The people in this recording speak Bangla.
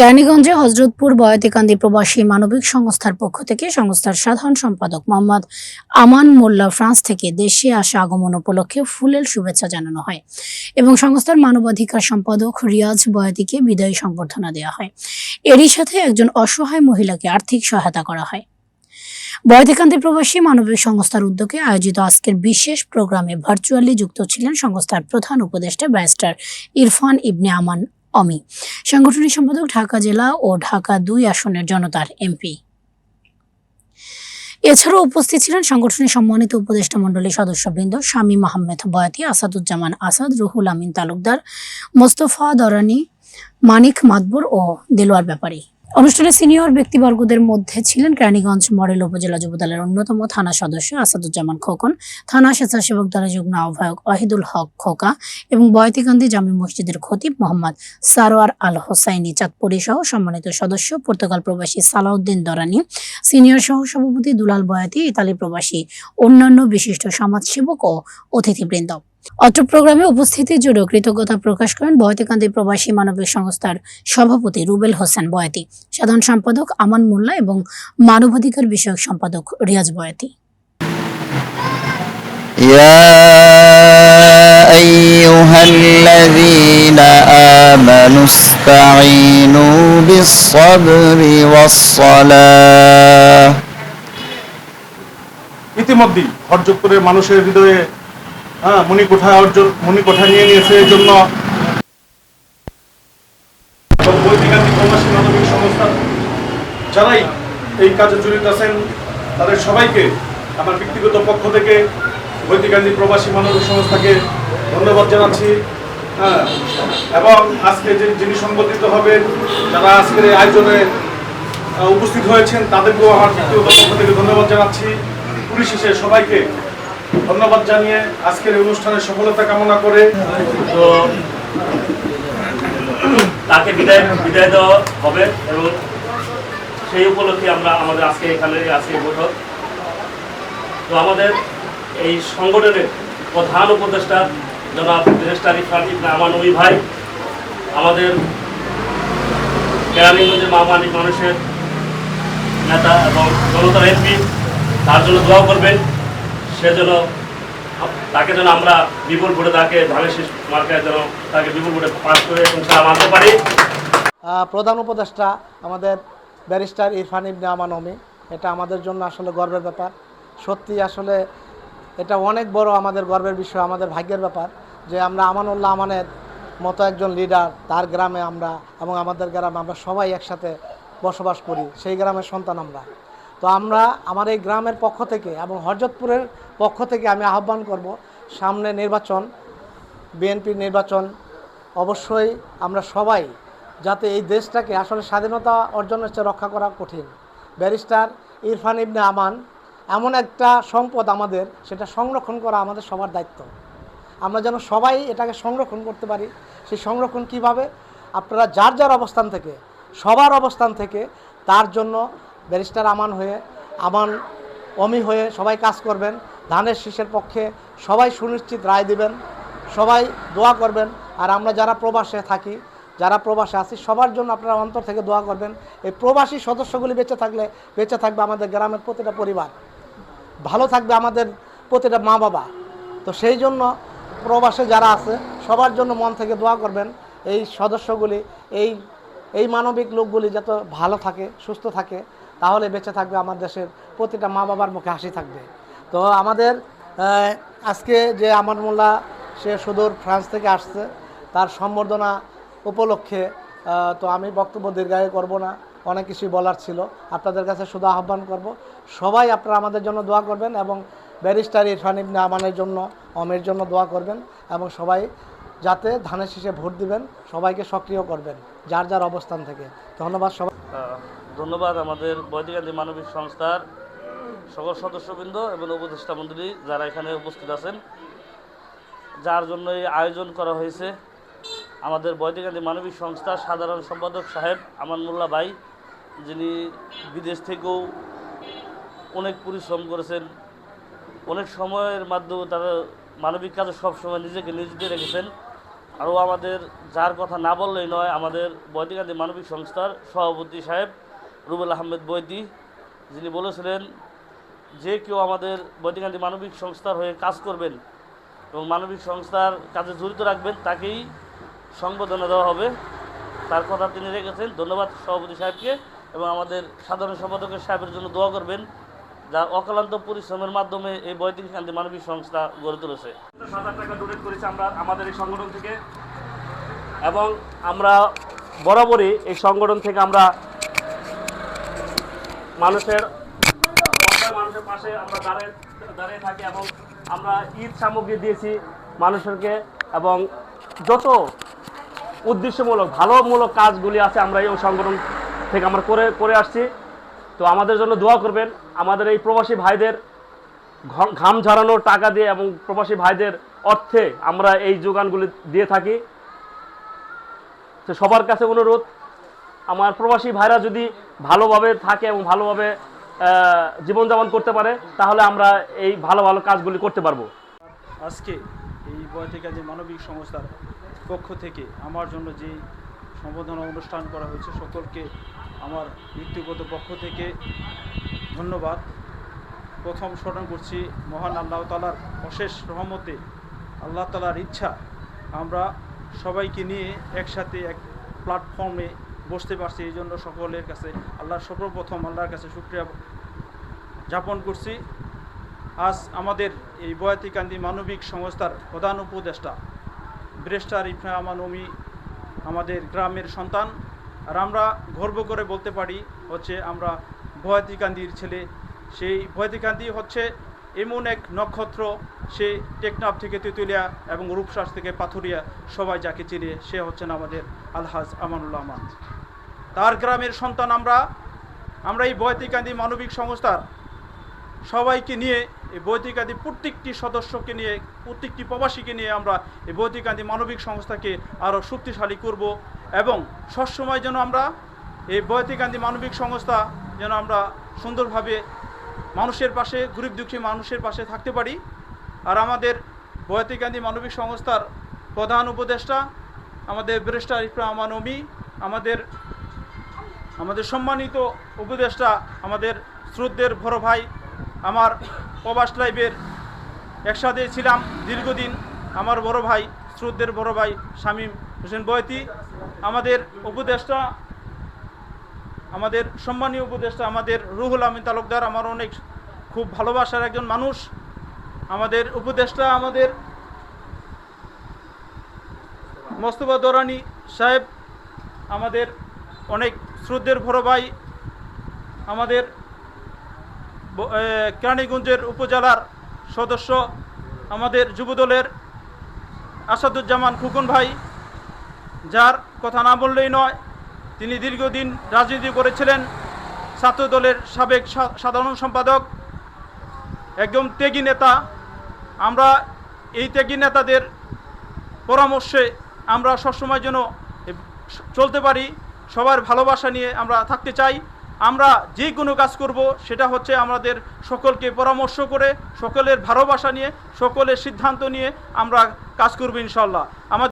কেরানীগঞ্জে হজরতপুর বয়াতিকান্দি প্রবাসী মানবিক সংস্থার পক্ষ থেকে সংস্থার সাধারণ সম্পাদক মোহাম্মদ আমান মোল্লা ফ্রান্স থেকে দেশে আসা আগমন উপলক্ষে ফুলেল শুভেচ্ছা জানানো হয় এবং সংস্থার মানবাধিকার সম্পাদক রিয়াজ বয়াতিকে বিদায়ী সংবর্ধনা দেওয়া হয়। এরই সাথে একজন অসহায় মহিলাকে আর্থিক সহায়তা করা হয়। বয়াতিকান্দি প্রবাসী মানবিক সংস্থার উদ্যোগে আয়োজিত আজকের বিশেষ প্রোগ্রামে ভার্চুয়ালি যুক্ত ছিলেন সংস্থার প্রধান উপদেষ্টা ব্যারিস্টার ইরফান ইবনে আমান অমি। সাংগঠনিক সম্পাদক ঢাকা জেলা ও ঢাকা দুই আসনের জনতার এমপি। এছাড়াও উপস্থিত ছিলেন সংগঠনের সম্মানিত উপদেষ্টা মণ্ডলীর সদস্যবৃন্দ শামীম মাহমেদ বয়াতি, আসাদুজ্জামান আসাদ, রুহুল আমিন তালুকদার, মোস্তফা দরানি, মানিক মাদবর ও দেলোয়ার ব্যাপারী। অনুষ্ঠানে সিনিয়র ব্যক্তিবর্গদের মধ্যে ছিলেন কেরানীগঞ্জ মডেল উপজেলা যুবদলের অন্যতম থানা সদস্য আসাদুজ্জামান খোকন, থানা স্বেচ্ছাসেবক দলের যুগ্ম আহ্বায়ক ওয়াহিদুল হক খোকা এবং বয়তিকান্দি জামি মসজিদের খতিব মোহাম্মদ সারোয়ার আল হোসাইনি চাঁদপুরি সহ সম্মানিত সদস্য, পর্তুগাল প্রবাসী সালাউদ্দিন দরানি, সিনিয়র সহ সভাপতি দুলাল বয়াতি, ইতালি প্রবাসী অন্যান্য বিশিষ্ট সমাজসেবক ও অতিথিবৃন্দ। অত্র প্রোগ্রামে উপস্থিতি জুড়ে কৃতজ্ঞতা প্রকাশ করেন বয়াতিকান্দি প্রবাসী মানবিক সংস্থার সভাপতি রুবেল হোসেন বয়াতি সাধারণ সম্পাদক আমান মোল্লা এবং মানবাধিকার বিষয়ক সম্পাদক রিয়াজ বয়াতি يا أيها الذين آمنوا استعينوا بالصبر والصلاة ইতিমধ্যেই হরযোগপুরের মানুষের হৃদয়ে হ্যাঁ মণিকোঠা অর্জন মণিকোঠা নিয়ে নিয়েছে এই জন্য। যারাই এই কাজে জড়িত আছেন, তাদের সবাইকে আমার ব্যক্তিগত পক্ষ থেকে বৈদিকান্তিক প্রবাসী মানবিক সংস্থাকে ধন্যবাদ জানাচ্ছি। হ্যাঁ এবং আজকে যে যিনি সংগঠিত হবেন, যারা আজকের এই আয়োজনে উপস্থিত হয়েছেন, তাদেরকেও আমার ব্যক্তিগত পক্ষ থেকে ধন্যবাদ জানাচ্ছি। পরিশেষে সবাইকে ধন্যবাদ জানিয়ে আজকের এই অনুষ্ঠানের সফলতা কামনা করে। তো, তাকে বিদায় বিদায় দেওয়া হবে এবং সেই উপলক্ষে আমরা আমাদের আজকে এখানে, আজকে বৈঠক। তো আমাদের এই সংগঠনের প্রধান উপদেষ্টা জনাব ইবনে আমান নবী ভাই, আমাদের কেরানীগঞ্জের মামানি মানুষের নেতা এবং জনতার এমপি, তার জন্য দোয়া করবেন। সেজন্য তাকে যেন আমরা বিপুল ভোটে তাকে ধানের মার্কায় যেন তাকে বিপুল ভোটে পাস করে ইনশাআল্লাহ মানতে পারি। প্রধান উপদেষ্টা আমাদের ব্যারিস্টার ইরফান ইবনে আমান অমি এটা আমাদের জন্য আসলে গর্বের ব্যাপার। সত্যি আসলে এটা অনেক বড় আমাদের গর্বের বিষয়, আমাদের ভাগ্যের ব্যাপার যে আমরা আমানুল্লাহ আমানের মতো একজন লিডার তার গ্রামে আমরা এবং আমাদের গ্রামে আমরা সবাই একসাথে বসবাস করি, সেই গ্রামের সন্তান আমরা। তো আমরা আমার এই গ্রামের পক্ষ থেকে এবং হরজতপুরের পক্ষ থেকে আমি আহ্বান করব, সামনে নির্বাচন, বিএনপির নির্বাচন, অবশ্যই আমরা সবাই যাতে এই দেশটাকে আসলে স্বাধীনতা অর্জনের চেয়ে রক্ষা করা কঠিন। ব্যারিস্টার ইরফান ইবনে আমান, এমন একটা সম্পদ আমাদের, সেটা সংরক্ষণ করা আমাদের সবার দায়িত্ব। আমরা যেন সবাই এটাকে সংরক্ষণ করতে পারি। সেই সংরক্ষণ কীভাবে? আপনারা যার যার অবস্থান থেকে, সবার অবস্থান থেকে, তার জন্য ব্যারিস্টার আমান হয়ে, আমান অমি হয়ে সবাই কাজ করবেন, ধানের শীষের পক্ষে সবাই সুনিশ্চিত রায় দিবেন, সবাই দোয়া করবেন। আর আমরা যারা প্রবাসে থাকি, যারা প্রবাসে আছি, সবার জন্য আপনারা অন্তর থেকে দোয়া করবেন। এই প্রবাসী সদস্যগুলি বেঁচে থাকলে, বেঁচে থাকবে আমাদের গ্রামের প্রতিটা পরিবার। ভালো থাকবে আমাদের প্রতিটা মা বাবা তো সেই জন্য প্রবাসে যারা আছে, সবার জন্য মন থেকে দোয়া করবেন, এই সদস্যগুলি, এই এই মানবিক লোকগুলি যাতে ভালো থাকে, সুস্থ থাকে। তাহলে বেঁচে থাকবে আমার দেশের প্রতিটা মা বাবার মুখে হাসি থাকবে। তো আমাদের আজকে যে আমার মোল্লা, সে সুদূর ফ্রান্স থেকে আসছে, তার সম্বর্ধনা উপলক্ষে তো আমি বক্তব্য দীর্ঘায়ু করব না, অনেক কিছুই বলার ছিল। আপনাদের কাছে শুধু আহ্বান করব, সবাই আপনারা আমাদের জন্য দোয়া করবেন এবং ব্যারিস্টার ইরফান ইবনে আমানের জন্য, অমের জন্য দোয়া করবেন এবং সবাই যাতে ধানের শীষে ভোট দিবেন, সবাইকে সক্রিয় করবেন, যার যার অবস্থান থেকে। ধন্যবাদ সবাই। ধন্যবাদ আমাদের বৈদিকান্তি মানবিক সংস্থার সকল সদস্যবৃন্দ এবং উপদেষ্টা মন্ডলী যারা এখানে উপস্থিত আছেন, যার জন্য এই আয়োজন করা হয়েছে। আমাদের বৈদিকান্তি মানবিক সংস্থার সাধারণ সম্পাদক সাহেব আমান মোল্লা ভাই, যিনি বিদেশ থেকেও অনেক পরিশ্রম করেছেন। অনেক সময়ের মাধ্যমে তারা মানবিক কাজে সবসময় নিজেকে নিয়োজিত রেখেছেন। আরও আমাদের যার কথা না বললেই নয়, আমাদের বৈদিকান্তি মানবিক সংস্থার সভাপতি সাহেব রুবেল আহমেদ বৈদি, যিনি বলেছিলেন যে কেউ আমাদের বৈদিকান্তি মানবিক সংস্থার হয়ে কাজ করবেন এবং মানবিক সংস্থার কাজে জড়িত রাখবেন, তাকেই সংবর্ধনা দেওয়া হবে। তার কথা তিনি রেখেছেন। ধন্যবাদ সভাপতি সাহেবকে এবং আমাদের সাধারণ সম্পাদকের সাহেবের জন্য দোয়া করবেন, যা অক্লান্ত পরিশ্রমের মাধ্যমে এই বৈদিক শান্তি মানবিক সংস্থা গড়ে তুলেছে। টাকা ডোনেট আমরা, আমাদের এই সংগঠন থেকে। এবং আমরা বরাবরই এই সংগঠন থেকে আমরা মানুষের মানুষের পাশে আমরা দাঁড়িয়ে দাঁড়িয়ে থাকি এবং আমরা ঈদ সামগ্রী দিয়েছি মানুষকে এবং যত উদ্দেশ্যমূলক, ভালোমূলক কাজগুলি আছে আমরা এই সংগঠন থেকে আমরা করে করে আসছি। তো আমাদের জন্য দোয়া করবেন। আমাদের এই প্রবাসী ভাইদের ঘাম ঝরানোর টাকা দিয়ে এবং প্রবাসী ভাইদের অর্থে আমরা এই যোগানগুলি দিয়ে থাকি। তো সবার কাছে অনুরোধ আমার প্রবাসী ভাইরা যদি ভালোভাবে থাকে এবং ভালোভাবে জীবনযাপন করতে পারে, তাহলে আমরা এই ভালো ভালো কাজগুলি করতে পারব। আজকে এই বয়তিকাজী মানবিক সংস্থার পক্ষ থেকে আমার জন্য যে সম্বোধনা অনুষ্ঠান করা হয়েছে, সকলকে আমার ব্যক্তিগত পক্ষ থেকে ধন্যবাদ। প্রথম স্মরণ করছি, মহান আল্লাহ তালার অশেষ রহমতে আল্লাহ তালার ইচ্ছা, আমরা সবাইকে নিয়ে একসাথে এক প্ল্যাটফর্মে বসতে পারছি এই জন্য সকলের কাছে আল্লাহর সর্বপ্রথম আল্লাহর কাছে শুক্রিয়া যাপন করছি। আজ আমাদের এই বয়াতিকান্দি মানবিক সংস্থার প্রধান উপদেষ্টা, ব্রেস্টার ইফনা আমানমি আমাদের গ্রামের সন্তান। আর আমরা গর্ব করে বলতে পারি, হচ্ছে আমরা বয়াতিকান্দির ছেলে। সেই বয়াতিকান্দি হচ্ছে এমন এক নক্ষত্র, সে টেকনাফ থেকে তেঁতুলিয়া এবং রূপশ্বাস থেকে পাথুরিয়া সবাই যাকে চিনে, সে হচ্ছেন আমাদের আলহাজ আমানুল্লাহ আমান। তার গ্রামের সন্তান আমরা আমরা এই বয়াতিকান্দি মানবিক সংস্থার সবাইকে নিয়ে, এই বৈতিকান্দি প্রত্যেকটি সদস্যকে নিয়ে, প্রত্যেকটি প্রবাসীকে নিয়ে আমরা এই বৈতিকান্দি মানবিক সংস্থাকে আরও শক্তিশালী করব এবং সবসময় যেন আমরা এই বৈতিকান্দি মানবিক সংস্থা যেন আমরা সুন্দরভাবে মানুষের পাশে, গরিব দুঃখী মানুষের পাশে থাকতে পারি। আর আমাদের বয়তিকান্দি মানবিক সংস্থার প্রধান উপদেষ্টা আমাদের ব্রেস্টার ইফরাম আমানমি আমাদের আমাদের সম্মানিত উপদেষ্টা, আমাদের শ্রদ্ধের বড় ভাই, আমার প্রবাস লাইভের একসাথে ছিলাম দীর্ঘদিন। আমার বড় ভাই, শ্রদ্ধের বড় ভাই শামীম হোসেন বয়তি আমাদের উপদেষ্টা, আমাদের সম্মানীয় উপদেষ্টা, আমাদের রুহুল আমিন তালুকদার, আমার অনেক খুব ভালোবাসার একজন মানুষ। আমাদের উপদেষ্টা, আমাদের মোস্তফা দরানি সাহেব, আমাদের অনেক শ্রদ্ধের বড় ভাই আমাদের কেরানীগঞ্জের উপজেলার সদস্য আমাদের যুবদলের আসাদুজ্জামান খুকন ভাই, যার কথা না বললেই নয়, তিনি দীর্ঘদিন রাজনীতি করেছিলেন ছাত্র দলের সাবেক সাধারণ সম্পাদক, একদম ত্যাগী নেতা। আমরা এই ত্যাগী নেতাদের পরামর্শে আমরা সবসময় যেন চলতে পারি। সবার ভালোবাসা নিয়ে আমরা থাকতে চাই। আমরা যে কোনো কাজ করব, সেটা হচ্ছে আমাদের সকলকে পরামর্শ করে, সকলের ভালোবাসা নিয়ে, সকলের সিদ্ধান্ত নিয়ে আমরা কাজ করব ইনশাল্লাহ আমাদের